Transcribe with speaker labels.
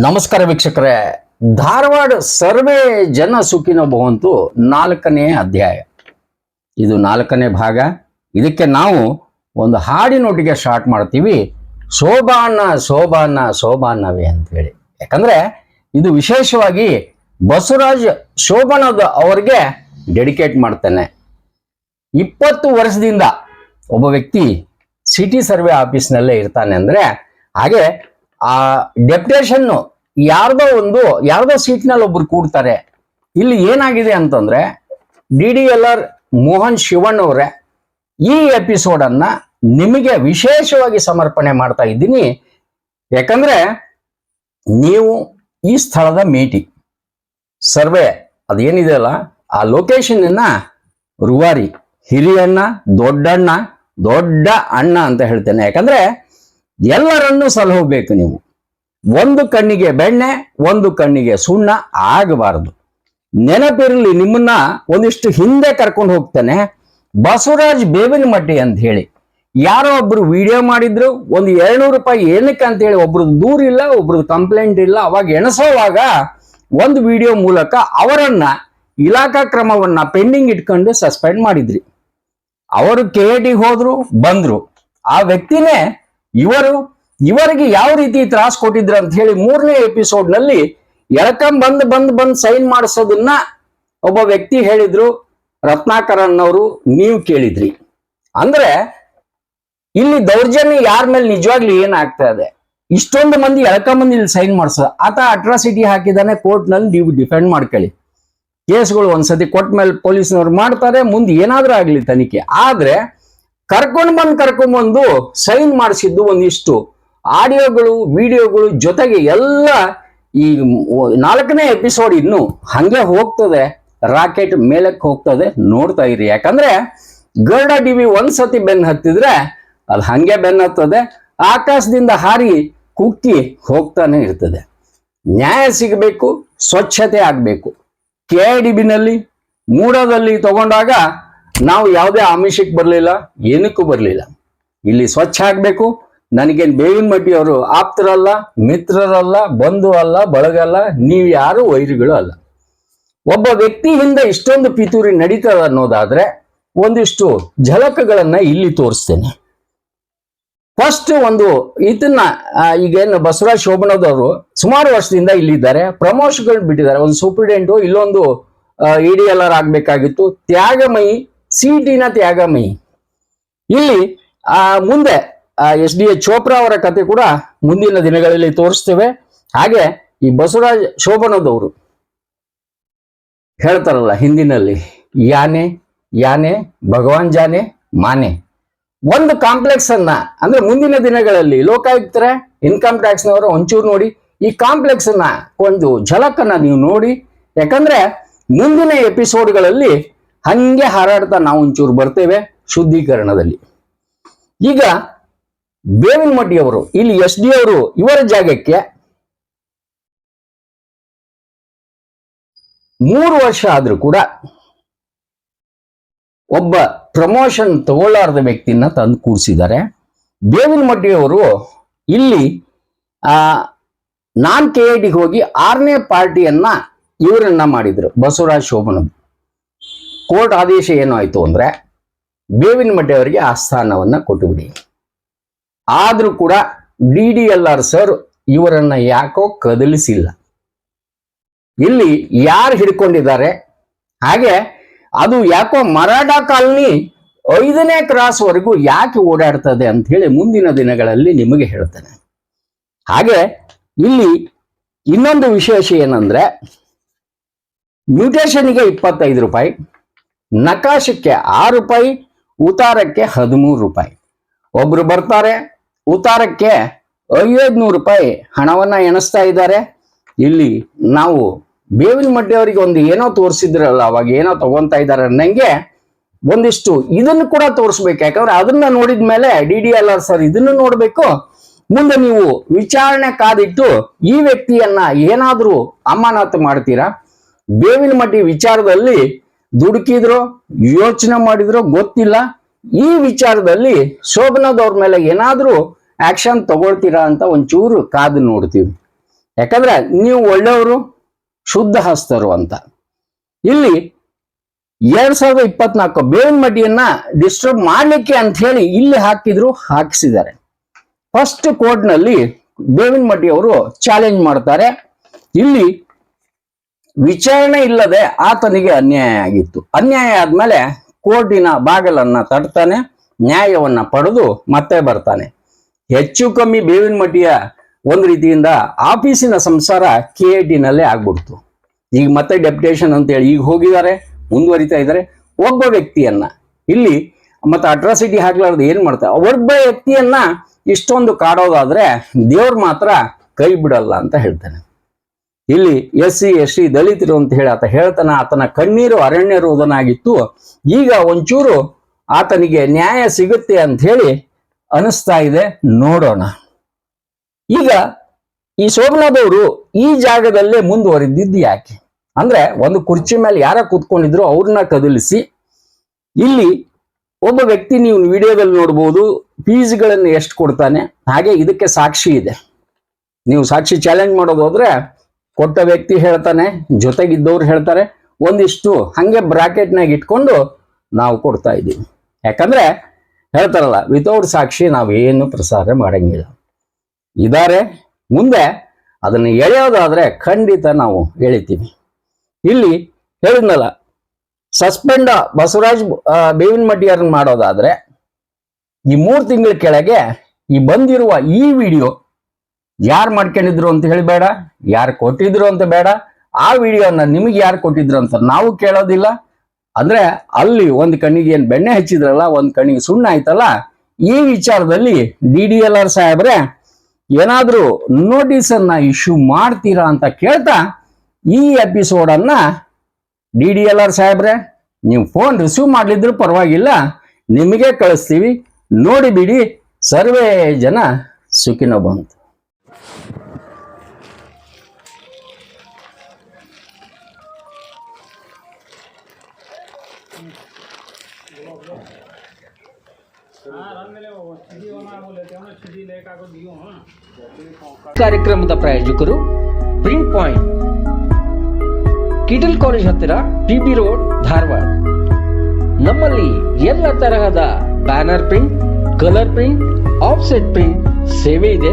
Speaker 1: ನಮಸ್ಕಾರ ವೀಕ್ಷಕರೇ. ಧಾರವಾಡ ಸರ್ವೇ ಜನ ಸುಖಿನ ಭವಂತು ನಾಲ್ಕನೇ ಅಧ್ಯಾಯ. ಇದು ನಾಲ್ಕನೇ ಭಾಗ. ಇದಕ್ಕೆ ನಾವು ಒಂದು ಹಾಡಿನೊಟ್ಟಿಗೆ ಸ್ಟಾರ್ಟ್ ಮಾಡ್ತೀವಿ. ಶೋಭಾನ ಶೋಭಾನ ಶೋಭಾನವೇ ಅಂತೇಳಿ. ಯಾಕಂದ್ರೆ ಇದು ವಿಶೇಷವಾಗಿ ಬಸವರಾಜ್ ಶೋಭಾನದ ಅವರಿಗೆ ಡೆಡಿಕೇಟ್ ಮಾಡ್ತೇನೆ. ಇಪ್ಪತ್ತು ವರ್ಷದಿಂದ ಒಬ್ಬ ವ್ಯಕ್ತಿ ಸಿಟಿ ಸರ್ವೆ ಆಫೀಸ್ನಲ್ಲೇ ಇರ್ತಾನೆ ಅಂದ್ರೆ ಹಾಗೆ ಆ ಡೆಪ್ಟೇಷನ್ ಯಾರ್ದೋ ಒಂದು, ಯಾರ್ದೋ ಸೀಟ್ನಲ್ಲಿ ಒಬ್ರು ಕೂಡ್ತಾರೆ. ಇಲ್ಲಿ ಏನಾಗಿದೆ ಅಂತಂದ್ರೆ D D L R Mohan Shivanna ಅವರೇ ಈ ಎಪಿಸೋಡ್ ಅನ್ನ ನಿಮಗೆ ವಿಶೇಷವಾಗಿ ಸಮರ್ಪಣೆ ಮಾಡ್ತಾ ಇದ್ದೀನಿ. ಯಾಕಂದ್ರೆ ನೀವು ಈ ಸ್ಥಳದ ಮೇಟಿ ಸರ್ವೆ ಅದೇನಿದೆ ಅಲ್ಲ, ಆ ಲೊಕೇಶನ್ ಅನ್ನ ರುವಾರಿ, ಹಿರಿಯಣ್ಣ, ದೊಡ್ಡಣ್ಣ, ದೊಡ್ಡ ಅಣ್ಣ ಅಂತ ಹೇಳ್ತೇನೆ. ಯಾಕಂದ್ರೆ ಎಲ್ಲರನ್ನೂ ಸಲಹಬೇಕು ನೀವು. ಒಂದು ಕಣ್ಣಿಗೆ ಬೆಣ್ಣೆ, ಒಂದು ಕಣ್ಣಿಗೆ ಸುಣ್ಣ ಆಗಬಾರದು. ನೆನಪಿರಲಿ, ನಿಮ್ಮನ್ನ ಒಂದಿಷ್ಟು ಹಿಂದೆ ಕರ್ಕೊಂಡು ಹೋಗ್ತಾನೆ. ಬಸವರಾಜ್ ಬೇವಿನ ಮಟ್ಟಿ ಅಂತ ಹೇಳಿ. ಯಾರೋ ಒಬ್ರು ವಿಡಿಯೋ ಮಾಡಿದ್ರು, ಒಂದು ಎರಡ್ನೂರು ರೂಪಾಯಿ ಏನಕ್ಕೆ ಅಂತ ಹೇಳಿ ಒಬ್ರದ್ದು ದೂರ ಇಲ್ಲ ಒಬ್ರದ್ದು ಕಂಪ್ಲೇಂಟ್ ಇಲ್ಲ, ಅವಾಗ ಎಣಸೋವಾಗ ಒಂದು ವಿಡಿಯೋ ಮೂಲಕ ಅವರನ್ನ ಇಲಾಖಾ ಕ್ರಮವನ್ನ ಪೆಂಡಿಂಗ್ ಇಟ್ಕೊಂಡು ಸಸ್ಪೆಂಡ್ ಮಾಡಿದ್ರಿ. ಅವರು ಕೆ ಟಿಗೆ ಹೋದ್ರು, ಬಂದ್ರು. ಆ ವ್ಯಕ್ತಿನೇ ಇವರು, ಇವರಿಗೆ ಯಾವ ರೀತಿ ತ್ರಾಸ್ ಕೊಟ್ಟಿದ್ರು ಅಂತ ಹೇಳಿ ಮೂರನೇ ಎಪಿಸೋಡ್ನಲ್ಲಿ ಎಳ್ಕಂಡ್ ಬಂದ್ ಬಂದ್ ಬಂದ್ ಸೈನ್ ಮಾಡಿಸೋದನ್ನ ಒಬ್ಬ ವ್ಯಕ್ತಿ ಹೇಳಿದ್ರು ರತ್ನಾಕರನ್ ಅವರು ನೀವು ಕೇಳಿದ್ರಿ. ಅಂದ್ರೆ ಇಲ್ಲಿ ದೌರ್ಜನ್ಯ ಯಾರ ಮೇಲೆ ನಿಜವಾಗ್ಲೂ ಏನಾಗ್ತಾ ಇದೆ? ಇಷ್ಟೊಂದು ಮಂದಿ ಎಳ್ಕೊಂಬಂದು ಇಲ್ಲಿ ಸೈನ್ ಮಾಡಿಸೋ ಆತ ಅಟ್ರಾಸಿಟಿ ಹಾಕಿದಾನೆ ಕೋರ್ಟ್ನಲ್ಲಿ ನೀವು ಡಿಫೆಂಡ್ ಮಾಡ್ಕೊಳ್ಳಿ. ಕೇಸ್ಗಳು ಒಂದ್ಸತಿ ಕೊಟ್ಟ ಮೇಲೆ ಪೊಲೀಸ್ನವ್ರು ಮಾಡ್ತಾರೆ, ಮುಂದೆ ಏನಾದ್ರೂ ಆಗ್ಲಿ ತನಿಖೆ. ಆದ್ರೆ ಕರ್ಕೊಂಡ್ ಬಂದು ಕರ್ಕೊಂಡ್ ಬಂದು ಸೈನ್ ಮಾಡಿಸಿದ್ದು ಒಂದಿಷ್ಟು. ಆಡಿಯೋಗಳು, ವಿಡಿಯೋಗಳು ಜೊತೆಗೆ ಎಲ್ಲ ಈ ನಾಲ್ಕನೇ ಎಪಿಸೋಡ್ ಇನ್ನು ಹಂಗೆ ಹೋಗ್ತದೆ. ರಾಕೆಟ್ ಮೇಲಕ್ಕೆ ಹೋಗ್ತದೆ. ನೋಡ್ತಾ ಇರಿ. ಯಾಕಂದ್ರೆ ಗರುಡ ಟಿವಿ ಒಂದ್ಸತಿ ಬೆನ್ ಹತ್ತಿದ್ರೆ ಅದು ಹಂಗೆ ಬೆನ್ ಹತ್ತದೆ. ಆಕಾಶದಿಂದ ಹಾರಿ ಕುಕ್ಕಿ ಹೋಗ್ತಾನೆ ಇರ್ತದೆ. ನ್ಯಾಯ ಸಿಗಬೇಕು, ಸ್ವಚ್ಛತೆ ಆಗಬೇಕು. ಕೆ ಡಿ ಬಿನಲ್ಲಿ ಮೂಡದಲ್ಲಿ ತಗೊಂಡಾಗ ನಾವು ಯಾವುದೇ ಆಮಿಷಕ್ಕೆ ಬರಲಿಲ್ಲ, ಏನಕ್ಕೂ ಬರಲಿಲ್ಲ. ಇಲ್ಲಿ ಸ್ವಚ್ಛ ಆಗಬೇಕು. ನನಗೇನು ಬೇವಿನ ಮಟ್ಟಿ ಅವರು ಆಪ್ತರಲ್ಲ, ಮಿತ್ರರಲ್ಲ, ಬಂಧು ಅಲ್ಲ ಬಳಗಲ್ಲ ನೀವು ಯಾರು ವೈರಿಗಳು ಅಲ್ಲ. ಒಬ್ಬ ವ್ಯಕ್ತಿಯಿಂದ ಇಷ್ಟೊಂದು ಪಿತೂರಿ ನಡೀತದ ಅನ್ನೋದಾದ್ರೆ ಒಂದಿಷ್ಟು ಝಲಕಗಳನ್ನ ಇಲ್ಲಿ ತೋರಿಸ್ತೇನೆ. ಫಸ್ಟ್ ಒಂದು ಇದನ್ನ ಈಗೇನು ಬಸವರಾಜ್ ಶೋಭನದವರು ಸುಮಾರು ವರ್ಷದಿಂದ ಇಲ್ಲಿದ್ದಾರೆ. ಪ್ರಮೋಷನ್ಗಳು ಬಿಟ್ಟಿದ್ದಾರೆ. ಒಂದು ಸೂಪ್ರಿಡೆಂಟು ಇಲ್ಲೊಂದು ಇ ಡಿ ಎಲ್ ಆರ್ ಆಗ್ಬೇಕಾಗಿತ್ತು. ತ್ಯಾಗಮಯಿ ಸಿಟಿನ ತ್ಯಾಗಮಯಿ ಇಲ್ಲಿ, ಆ, ಮುಂದೆ ಎಸ್ ಡಿ ಎ ಚೋಪ್ರಾ ಅವರ ಕತೆ ಕೂಡ ಮುಂದಿನ ದಿನಗಳಲ್ಲಿ ತೋರಿಸ್ತೇವೆ. ಹಾಗೆ ಈ ಬಸವರಾಜ್ ಶೋಭನದವರು ಹೇಳ್ತಾರಲ್ಲ ಹಿಂದಿನಲ್ಲಿ, ಯಾನೆ ಯಾನೆ, ಭಗವಾನ್ ಜಾನೆ, ಮಾನೆ. ಒಂದು ಕಾಂಪ್ಲೆಕ್ಸ್ ಅನ್ನ, ಅಂದ್ರೆ ಮುಂದಿನ ದಿನಗಳಲ್ಲಿ ಲೋಕಾಯುಕ್ತರ ಇನ್ಕಮ್ ಟ್ಯಾಕ್ಸ್ ನವರು ಒಂಚೂರು ನೋಡಿ, ಈ ಕಾಂಪ್ಲೆಕ್ಸ್ ಅನ್ನ ಒಂದು ಝಲಕನ್ನ ನೀವು ನೋಡಿ. ಯಾಕಂದ್ರೆ ಮುಂದಿನ ಎಪಿಸೋಡ್ಗಳಲ್ಲಿ ಹಂಗೆ ಹಾರಾಡ್ತಾ ನಾವು ಒಂಚೂರು ಬರ್ತೇವೆ ಶುದ್ಧೀಕರಣದಲ್ಲಿ. ಈಗ ಬೇವಿನ ಮಡ್ಡಿ ಅವರು, ಇಲ್ಲಿ ಎಸ್ ಡಿ ಅವರು ಇವರ ಜಾಗಕ್ಕೆ ಮೂರು ವರ್ಷ ಆದ್ರೂ ಕೂಡ ಒಬ್ಬ ಪ್ರಮೋಷನ್ ತಗೊಳ್ಳಾರದ ವ್ಯಕ್ತಿನ ತಂದು ಕೂರಿಸಿದ್ದಾರೆ. ಬೇವಿನ ಮಡ್ಡಿಯವರು ಇಲ್ಲಿ, ಆ, ನಾನ್ ಕೆ ಐ ಡಿಗೆ ಹೋಗಿ ಆರನೇ ಪಾರ್ಟಿಯನ್ನ ಇವರನ್ನ ಮಾಡಿದ್ರು, ಬಸವರಾಜ್ ಶೋಭನದ್ ಕೋರ್ಟ್ ಆದೇಶ ಏನು ಆಯ್ತು ಅಂದ್ರೆ ಬೇವಿನ ಮಡ್ಡಿ ಅವರಿಗೆ ಆ ಸ್ಥಾನವನ್ನ ಕೊಟ್ಟುಬಿಡಿ. ಆದರೂ ಕೂಡ D D L R sir ಇವರನ್ನ ಯಾಕೋ ಕದಲಿಸಿಲ್ಲ. ಇಲ್ಲಿ ಯಾರು ಹಿಡ್ಕೊಂಡಿದ್ದಾರೆ? ಹಾಗೆ ಅದು ಯಾಕೋ ಮರಾಠ ಕಾಲನಿ ಐದನೇ ಕ್ರಾಸ್ ವರೆಗೂ ಯಾಕೆ ಓಡಾಡ್ತದೆ ಅಂತ ಹೇಳಿ ಮುಂದಿನ ದಿನಗಳಲ್ಲಿ ನಿಮಗೆ ಹೇಳ್ತೇನೆ. ಹಾಗೆ ಇಲ್ಲಿ ಇನ್ನೊಂದು ವಿಶೇಷ ಏನಂದ್ರೆ ಮ್ಯೂಟೇಷನ್ಗೆ ಇಪ್ಪತ್ತೈದು ರೂಪಾಯಿ ನಕಾಶಕ್ಕೆ ಆರು ರೂಪಾಯಿ, ಉತಾರಕ್ಕೆ ಹದಿಮೂರು ರೂಪಾಯಿ. ಒಬ್ರು ಬರ್ತಾರೆ, ಉತಾರಕ್ಕೆ ಐವತ್ನೂರು ರೂಪಾಯಿ ಹಣವನ್ನ ಎಣಿಸ್ತಾ ಇದ್ದಾರೆ. ಇಲ್ಲಿ ನಾವು ಬೇವಿನ ಮಡ್ಡಿ ಅವರಿಗೆ ಒಂದು ಏನೋ ತೋರಿಸಿದ್ರಲ್ಲ, ಅವಾಗ ಏನೋ ತಗೊಂತ ಇದ್ದಾರೆ ನಂಗೆ ಒಂದಿಷ್ಟು ಇದನ್ನು ಕೂಡ ತೋರಿಸ್ಬೇಕು. ಯಾಕಂದ್ರೆ ಅದನ್ನ ನೋಡಿದ ಮೇಲೆ D D L R sir ಇದನ್ನು ನೋಡಬೇಕು. ಮುಂದೆ ನೀವು ವಿಚಾರಣೆ ಕಾದಿಟ್ಟು ಈ ವ್ಯಕ್ತಿಯನ್ನ ಏನಾದ್ರೂ ಅಮಾನತು ಮಾಡ್ತೀರಾ? ಬೇವಿನ ಮಡ್ಡಿ ವಿಚಾರದಲ್ಲಿ ದುಡುಕಿದ್ರು, ಯೋಚನೆ ಮಾಡಿದ್ರು, ಗೊತ್ತಿಲ್ಲ. ಈ ವಿಚಾರದಲ್ಲಿ ಶೋಭನದವ್ರ ಮೇಲೆ ಏನಾದ್ರೂ ಆಕ್ಷನ್ ತಗೊಳ್ತೀರಾ ಅಂತ ಒಂಚೂರು ಕಾದು ನೋಡ್ತೀವಿ. ಯಾಕಂದ್ರೆ ನೀವು ಒಳ್ಳೆಯವರು, ಶುದ್ಧ ಹಸ್ತರು ಅಂತ. ಇಲ್ಲಿ ಎರಡ್ ಸಾವಿರದ ಇಪ್ಪತ್ನಾಲ್ಕು ಬೇವಿನ ಮಡ್ಡಿಯನ್ನ ಡಿಸ್ಟರ್ಬ್ ಮಾಡ್ಲಿಕ್ಕೆ ಅಂತ ಹೇಳಿ ಇಲ್ಲಿ ಹಾಕಿದ್ರು, ಹಾಕಿಸಿದ್ದಾರೆ. ಫಸ್ಟ್ ಕೋರ್ಟ್ನಲ್ಲಿ ಬೇವಿನ ಅವರು ಚಾಲೆಂಜ್ ಮಾಡ್ತಾರೆ. ಇಲ್ಲಿ ವಿಚಾರಣೆ ಇಲ್ಲದೆ ಆತನಿಗೆ ಅನ್ಯಾಯ ಆಗಿತ್ತು. ಅನ್ಯಾಯ ಆದ್ಮೇಲೆ ಕೋರ್ಟಿನ ಬಾಗಿಲನ್ನ ತಡ್ತಾನೆ ನ್ಯಾಯವನ್ನ ಪಡೆದು ಮತ್ತೆ ಬರ್ತಾನೆ. ಹೆಚ್ಚು ಕಮ್ಮಿ ಬೇವಿನ ಮಟ್ಟಿಯ ಒಂದು ರೀತಿಯಿಂದ ಆಫೀಸಿನ ಸಂಸಾರ ಕೆ ಐ ಟಿನಲ್ಲೇ ಆಗ್ಬಿಡ್ತು. ಈಗ ಮತ್ತೆ ಡೆಪ್ಯುಟೇಷನ್ ಅಂತೇಳಿ ಈಗ ಹೋಗಿದ್ದಾರೆ, ಮುಂದುವರಿತಾ ಇದ್ದಾರೆ. ಒಬ್ಬ ವ್ಯಕ್ತಿಯನ್ನ ಇಲ್ಲಿ ಮತ್ತೆ ಅಟ್ರಾಸಿಟಿ ಹಾಕ್ಲಾರ್ದು ಏನ್ ಮಾಡ್ತಾರೆ ಒಬ್ಬ ವ್ಯಕ್ತಿಯನ್ನ ಇಷ್ಟೊಂದು ಕಾಡೋದಾದ್ರೆ ದೇವ್ರು ಮಾತ್ರ ಕೈ ಬಿಡಲ್ಲ ಅಂತ ಹೇಳ್ತಾನೆ. ಇಲ್ಲಿ ಎಸ್ ಸಿ ಎಸ್ ಸಿ ದಲಿತರು ಅಂತ ಹೇಳಿ ಆತ ಹೇಳ್ತಾನ, ಆತನ ಕಣ್ಣೀರು ಅರಣ್ಯ ರೋದನಾಗಿತ್ತು ಈಗ ಒಂಚೂರು ಆತನಿಗೆ ನ್ಯಾಯ ಸಿಗುತ್ತೆ ಅಂತ ಹೇಳಿ ಅನಿಸ್ತಾ ಇದೆ, ನೋಡೋಣ. ಈಗ ಈ ಸೋಮನಾಥವರು ಈ ಜಾಗದಲ್ಲೇ ಮುಂದುವರಿದಿದ್ದು ಯಾಕೆ? ಅಂದ್ರೆ ಒಂದು ಕುರ್ಚಿ ಮೇಲೆ ಯಾರ ಕೂತ್ಕೊಂಡಿದ್ರು ಅವ್ರನ್ನ ಕದಲಿಸಿ. ಇಲ್ಲಿ ಒಬ್ಬ ವ್ಯಕ್ತಿ ನೀವು ವಿಡಿಯೋದಲ್ಲಿ ನೋಡ್ಬೋದು ಫೀಸ್ಗಳನ್ನು ಎಷ್ಟು ಕೊಡ್ತಾನೆ, ಹಾಗೆ ಇದಕ್ಕೆ ಸಾಕ್ಷಿ ಇದೆ. ನೀವು ಸಾಕ್ಷಿ ಚಾಲೆಂಜ್ ಮಾಡೋದಾದ್ರೆ ಕೊಟ್ಟ ವ್ಯಕ್ತಿ ಹೇಳ್ತಾನೆ, ಜೊತೆಗಿದ್ದವ್ರು ಹೇಳ್ತಾರೆ, ಒಂದಿಷ್ಟು ಹಂಗೆ ಬ್ರಾಕೆಟ್ನಾಗ ಇಟ್ಕೊಂಡು ನಾವು ಕೊಡ್ತಾ ಇದ್ದೀವಿ. ಯಾಕಂದ್ರೆ ಹೇಳ್ತಾರಲ್ಲ ವಿತೌಟ್ ಸಾಕ್ಷಿ ನಾವೇನು ಪ್ರಸಾರ ಮಾಡಂಗಿಲ್ಲ. ಇದಾರೆ, ಮುಂದೆ ಅದನ್ನು ಎಳೆಯೋದಾದರೆ ಖಂಡಿತ ನಾವು ಎಳಿತೀವಿ. ಇಲ್ಲಿ ಹೇಳಿದ್ನಲ್ಲ ಸಸ್ಪೆಂಡ್ ಬಸವರಾಜ್ ಬೇವಿನ ಮಟ್ಟಿಯರ್ನ ಮಾಡೋದಾದ್ರೆ ಈ ಮೂರು ತಿಂಗಳ ಕೆಳಗೆ ಈ ಬಂದಿರುವ ಈ ವಿಡಿಯೋ ಯಾರು ಮಾಡ್ಕೊಂಡಿದ್ರು ಅಂತ ಹೇಳಿ ಬೇಡ, ಯಾರು ಕೊಟ್ಟಿದ್ರು ಅಂತ ಬೇಡ, ಆ ವಿಡಿಯೋನ ನಿಮಗೆ ಯಾರು ಕೊಟ್ಟಿದ್ರು ಅಂತ ನಾವು ಕೇಳೋದಿಲ್ಲ. ಅಂದ್ರೆ ಅಲ್ಲಿ ಒಂದು ಕಣ್ಣಿಗೆ ಏನು ಬೆಣ್ಣೆ ಹಚ್ಚಿದ್ರಲ್ಲ, ಒಂದು ಕಣ್ಣಿಗೆ ಸುಣ್ಣ ಆಯ್ತಲ್ಲ, ಈ ವಿಚಾರದಲ್ಲಿ ಡಿ ಡಿ ಎಲ್ ಆರ್ ಸಾಹೇಬ್ರೆ ಏನಾದರೂ ನೋಟಿಸನ್ನ ಇಶ್ಯೂ ಮಾಡ್ತೀರಾ ಅಂತ ಕೇಳ್ತಾ ಈ ಎಪಿಸೋಡ್ ಅನ್ನ ಡಿ ಡಿ ಎಲ್ ಆರ್ ಸಾಹೇಬ್ರೆ ನೀವು ಫೋನ್ ರಿಸೀವ್ ಮಾಡಲಿದ್ರು ಪರವಾಗಿಲ್ಲ, ನಿಮಗೆ ಕಳಿಸ್ತೀವಿ. ನೋಡಿ ಬಿಡಿ, ಸರ್ವೇ ಜನ ಸುಖಿನೋ ಬಂತು
Speaker 2: ಕಾರ್ಯಕ್ರಮದ ಪ್ರಾಯೋಜಕರು ಪ್ರಿಂಟ್ ಪಾಯಿಂಟ್ ಕಿಟಲ್ ಕಾಲೇಜ್ ಹತ್ತಿರ ಟಿಬಿ ರೋಡ್ ಧಾರವಾಡ. ನಮ್ಮಲ್ಲಿ ಎಲ್ಲ ತರಹದ banner print colour print offset print ಸೇವೆ ಇದೆ.